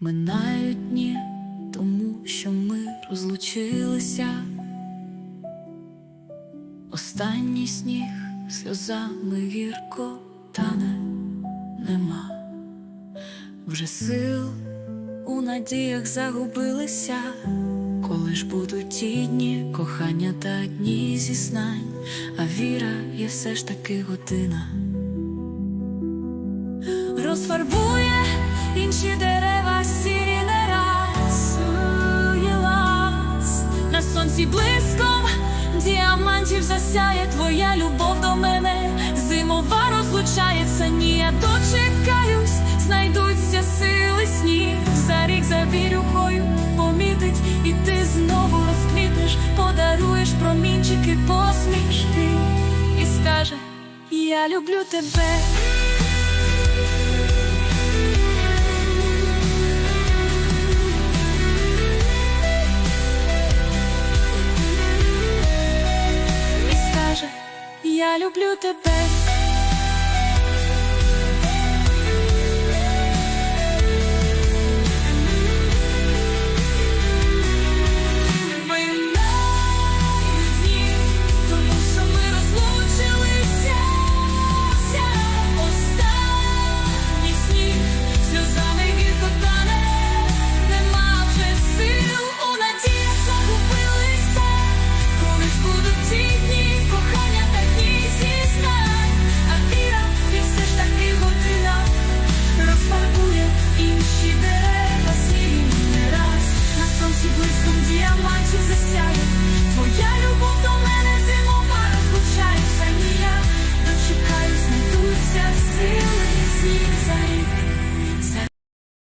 Минають дні, тому що ми розлучилися. Останній сніг сльозами гірко тане нема. Вже сил у надіях загубилися, коли ж будуть ті дні кохання та дні зізнань, а віра є все ж таки година. Розфарбує інші дерева на блиском діамантів засяє твоя любов до мене. Зимова розлучається, ні, я дочекаюсь, знайдуться сили сніг. За рік за вірюхою помітить, і ти знову розквітнеш, подаруєш промінчики посмішки і скаже: Я люблю тебе. Я люблю тебе.